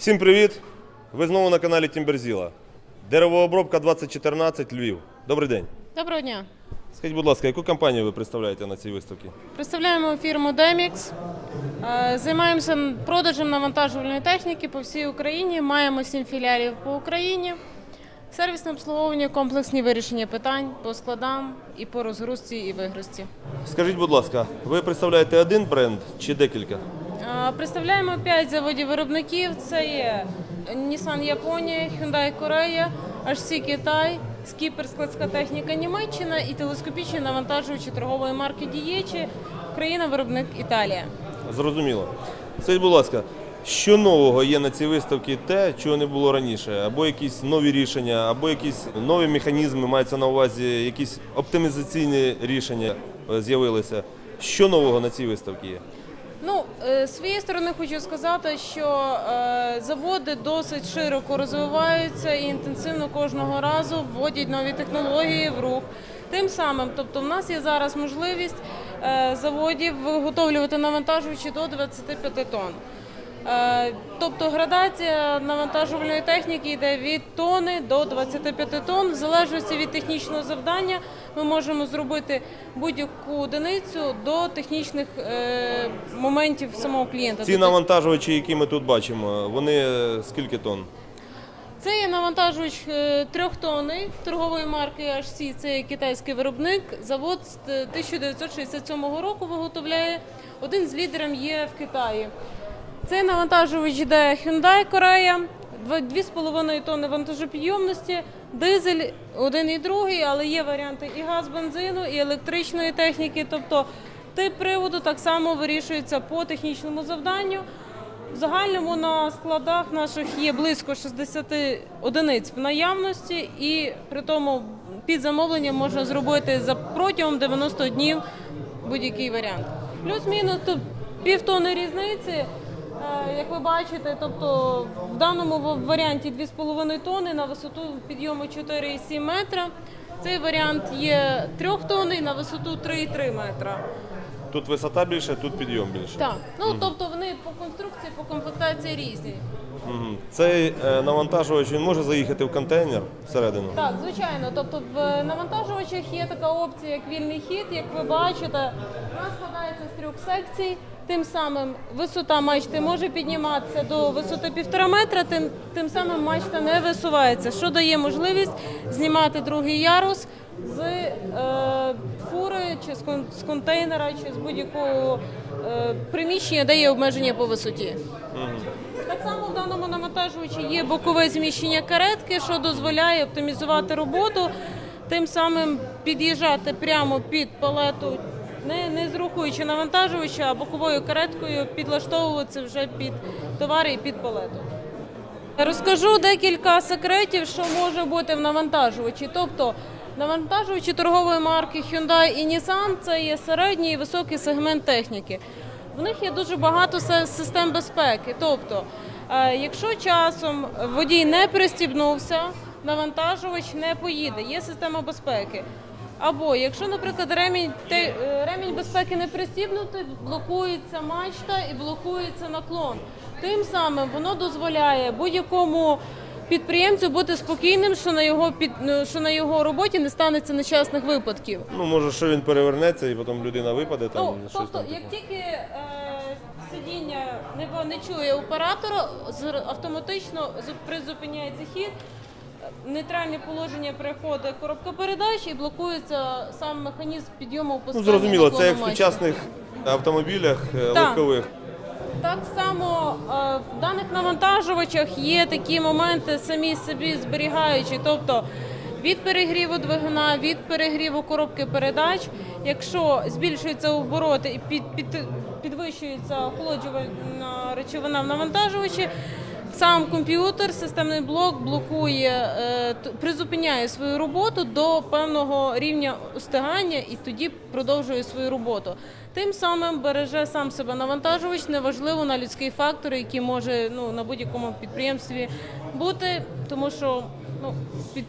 Всім привіт! Ви знову на каналі Тімберзіла. Деревообробка 2014 Львів. Добрий день. Доброго дня. Скажіть, будь ласка, яку компанію ви представляєте на цій виставці? Представляємо фірму Demix. Е, Займаємося продажем навантажувальної техніки по всій Україні. Маємо сім філіалів по Україні. Сервісне обслуговування, комплексні вирішення питань по складам і по розгрузці і вигрузці. Скажіть, будь ласка, ви представляєте один бренд чи декілька? Представляємо 5 заводів-виробників. Це є Nissan Японія, Hyundai Корея, HC Китай, Skipper складська техніка Німеччина і телескопічні навантажувачі торгової марки Дієчі, країна-виробник Італія. Зрозуміло. Скажіть, будь ласка, що нового є на цій виставці те, чого не було раніше? Або якісь нові рішення, або якісь нові механізми, мається на увазі, якісь оптимізаційні рішення е, з'явилися. Що нового на цій виставці є? Е, своєї сторони хочу сказати, що е, заводи досить широко розвиваються і інтенсивно кожного разу вводять нові технології в рух. Тим самим, тобто, в нас є зараз можливість е, заводів виготовлювати навантажувачі до 25 тонн. Е, Тобто градація навантажувальної техніки йде від тони до 25 тонн. В залежності від технічного завдання ми можемо зробити будь-яку одиницю до технічних е, моментів самого клієнта. Ці Тобто навантажувачі, які ми тут бачимо, вони е, скільки тонн? Це є навантажувач трьохтонний торгової марки HC, це є китайський виробник. Завод з е, 1967 року виготовляє. Один з лідерів є в Китаї. Цей навантажувач йде Hyundai Корея, 2,5 тонни вантажопідйомності, дизель один і другий, але є варіанти і газ бензину, і електричної техніки. Тобто тип приводу так само вирішується по технічному завданню. В загальному на складах наших є близько 60 одиниць в наявності, і при тому під замовлення можна зробити за протягом 90 днів будь-який варіант. Плюс-мінус тут півтони різниці. Е, Як ви бачите, тобто в даному варіанті 2,5 тони на висоту підйому 4,7 метра. Цей варіант є трьохтонний на висоту 3,3 метра. Тут висота більше, тут підйом більше. Так, ну тобто вони по конструкції, по комплектації різні. Мгм. Цей е, навантажувач він може заїхати в контейнер всередину. Так, звичайно. Тобто в навантажувачах є така опція, як вільний хід. Як ви бачите, вона складається з трьох секцій. Тим самим висота мачти може підніматися до висоти півтора метра, тим, тим самим мачта не висувається, що дає можливість знімати другий ярус з е, фури чи з, кон- з контейнера, чи з будь-якого е, приміщення, де є обмеження по висоті. Так само в даному навантажувачі є бокове зміщення каретки, що дозволяє оптимізувати роботу, тим самим під'їжджати прямо під палету, не, не зрухуючи навантажувача, а боковою кареткою підлаштовуватися вже під товари і під палету. Розкажу декілька секретів, що може бути в навантажувачі. Тобто навантажувачі торгової марки Hyundai і Nissan – це є середній і високий сегмент техніки. В них є дуже багато систем безпеки. Тобто, е, якщо часом водій не пристібнувся, навантажувач не поїде. Є система безпеки. Або якщо, наприклад, ремінь, те- е, ремінь безпеки не пристібнутий, блокується мачта і блокується наклон. Тим самим воно дозволяє будь-якому підприємцю бути спокійним, що на його під ну, що на його роботі не станеться нещасних випадків. Ну, може, що він перевернеться і потім людина випаде там. Ну, щось тобто, там як таке. тільки е, сидіння не, не чує оператора, автоматично зу- призупиняється хід, е, нейтральне положення переходить коробка передач і блокується сам механізм підйому Ну, зрозуміло, це як в сучасних автомобілях е, Так. легкових. Так само е, в даних навантажувачах є такі моменти самі собі зберігаючі, тобто від перегріву двигуна, від перегріву коробки передач, якщо збільшуються обороти і під, під, підвищується охолоджувальна речовина в навантажувачі, сам комп'ютер, системний блок блокує, е, призупиняє свою роботу до певного рівня устигання і тоді продовжує свою роботу. Тим самим береже сам себе навантажувач, неважливо на людський фактор, який може ну, на будь-якому підприємстві бути, тому що ну, під,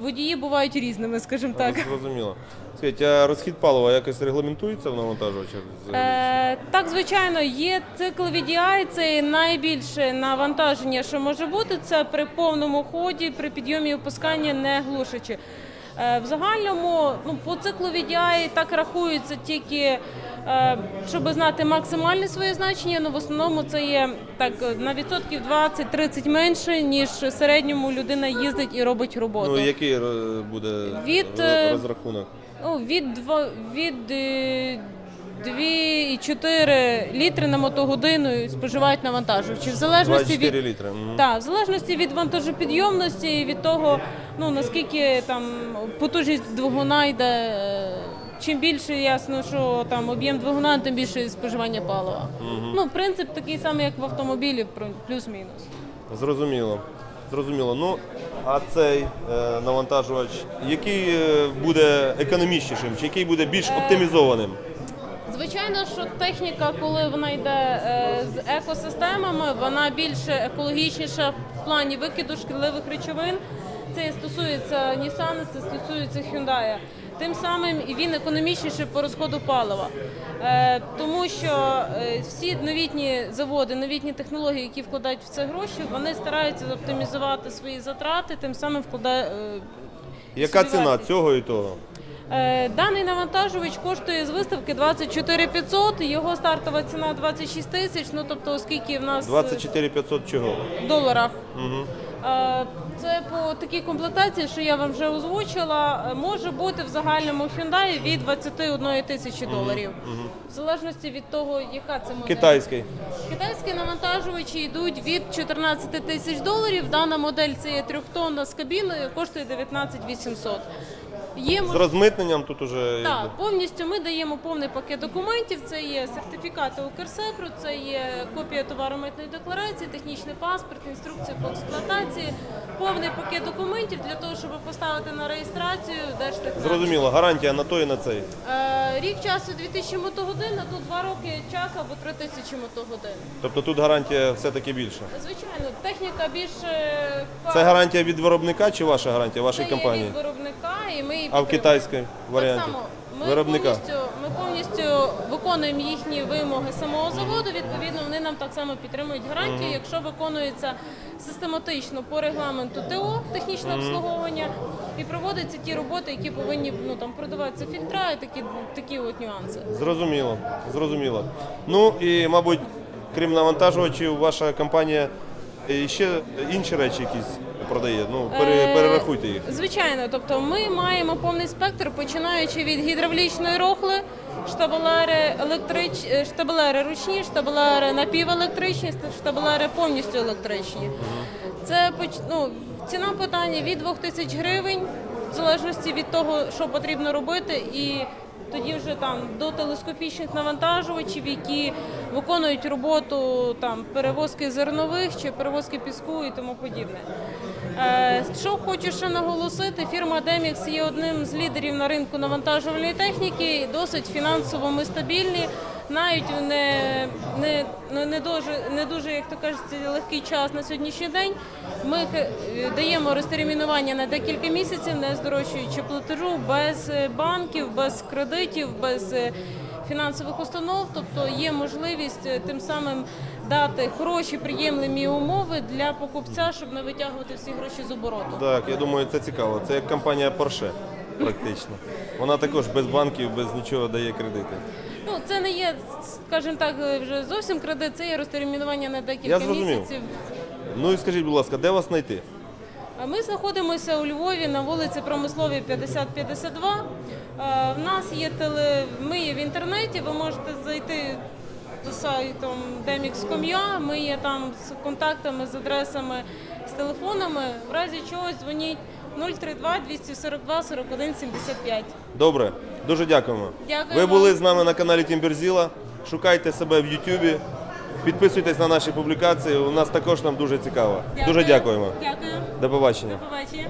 водії бувають різними, скажімо так. Зрозуміло. Скажіть, а розхід палива якось регламентується в навантажувачах? Е, так, звичайно, є цикл VDI, це найбільше навантаження, що може бути. Це при повному ході, при підйомі і опусканні не глушачи. Е, в загальному ну, по циклу VDI так рахується тільки, е, щоб знати максимальне своє значення, але в основному це є так на відсотків 20-30 менше, ніж в середньому людина їздить і робить роботу. Ну, який буде Від, е, розрахунок? Ну, від, від, від е, 2,4 літри на мотогодину споживають навантажувачі. В залежності 24 від, літри. Мгм. так, в залежності від вантажопідйомності і від того, ну, наскільки там потужність двигуна йде. е, Чим більше ясно, що там об'єм двигуна, тим більше споживання палива. Ну, принцип такий самий, як в автомобілі, про- плюс-мінус. Зрозуміло. Зрозуміло. Ну, а цей е, навантажувач, який е, буде економічнішим, чи який буде більш Е, оптимізованим? Звичайно, що техніка, коли вона йде е, з екосистемами, вона більш екологічніша в плані викиду шкідливих речовин. Це стосується Nissan, це стосується Hyundai. Тим самим і він економічніший по розходу палива. Е, тому що е, всі новітні заводи, новітні технології, які вкладають в це гроші, вони стараються оптимізувати свої затрати, тим самим вкладає. Яка ціна вартість. цього і того? Е, Даний навантажувач коштує з виставки 24 500, його стартова ціна 26 тисяч, ну тобто оскільки в нас е, 24 500 чого? в доларах. Угу. Е, Це по такій комплектації, що я вам вже озвучила, е, може бути в загальному Hyundai від 21 тисячі доларів. В залежності від того, яка це модель. Китайський. Китайські навантажувачі йдуть від 14 тисяч доларів. Дана модель це є трьохтонна з кабіною, коштує 19 800. Є З розмитненням тут уже. Так, повністю ми даємо повний пакет документів. Це є сертифікати Укрсекру, це є копія товаромитної декларації, технічний паспорт, інструкція по експлуатації, повний пакет документів для того, щоб поставити на реєстрацію Держтехнадзор. Зрозуміло, гарантія на той і на цей. Е, Рік часу 2000 мотогодин, а тут два роки часу або 3000 мотогодин. Тобто тут гарантія все-таки більша. Звичайно, техніка більше Це гарантія від виробника чи ваша гарантія, вашої Це є компанії? від виробника, і ми її А в підтримуємо. китайській варіанті? Так само. Ми Виробника. повністю, повністю виконуємо їхні вимоги самого заводу. Відповідно, вони нам так само підтримують гарантію, якщо виконується систематично по регламенту ТО технічне обслуговування і проводяться ті роботи, які повинні ну там продаватися фільтра і такі такі от нюанси. Зрозуміло, зрозуміло. Ну і, мабуть, крім навантажувачів, ваша компанія і ще інші речі якісь продає. Ну, пере, Е, перерахуйте їх. Звичайно, тобто ми маємо повний спектр, починаючи від гідравлічної рохли, штабелери електрич... е, штабелери ручні, штабелери напівелектричні, штабелери повністю електричні. Це ну, ціна питання від 2 тисяч гривень, в залежності від того, що потрібно робити, і тоді вже там до телескопічних навантажувачів, які виконують роботу там перевозки зернових чи перевозки піску і тому подібне. Е, Що хочу ще наголосити, фірма Demix є одним з лідерів на ринку навантажувальної техніки, досить фінансово ми стабільні. Навіть в не, не, не, дуже, не дуже, як то кажеться, легкий час на сьогоднішній день. Ми даємо розтермінування на декілька місяців, не здорожчуючи платежу без банків, без кредитів, без е, фінансових установ. Тобто є можливість е, тим самим дати хороші, приємлемі умови для покупця, щоб не витягувати всі гроші з обороту. Так, я думаю, це цікаво. Це як компанія Porsche, практично. Вона також без банків, без нічого дає кредити. Ну це не є, скажімо так, вже зовсім кредит, це є розтермінування на декілька Я зрозумів. місяців. Ну і скажіть, будь ласка, де вас знайти? А Ми знаходимося у Львові на вулиці Промисловій 5052. Е, В нас є теле, ми є в інтернеті. Ви можете зайти до сайту demix.com.ua. Ми є там з контактами, з адресами, з телефонами. В разі чогось дзвоніть 032 242 41 75. Добре, дуже дякуємо. Дякую Ви вам. були з нами на каналі Тімберзіла. Шукайте себе в Ютубі. Підписуйтесь на наші публікації. У нас також нам дуже цікаво. Дуже дякуємо. Дякую. До побачення. До побачення.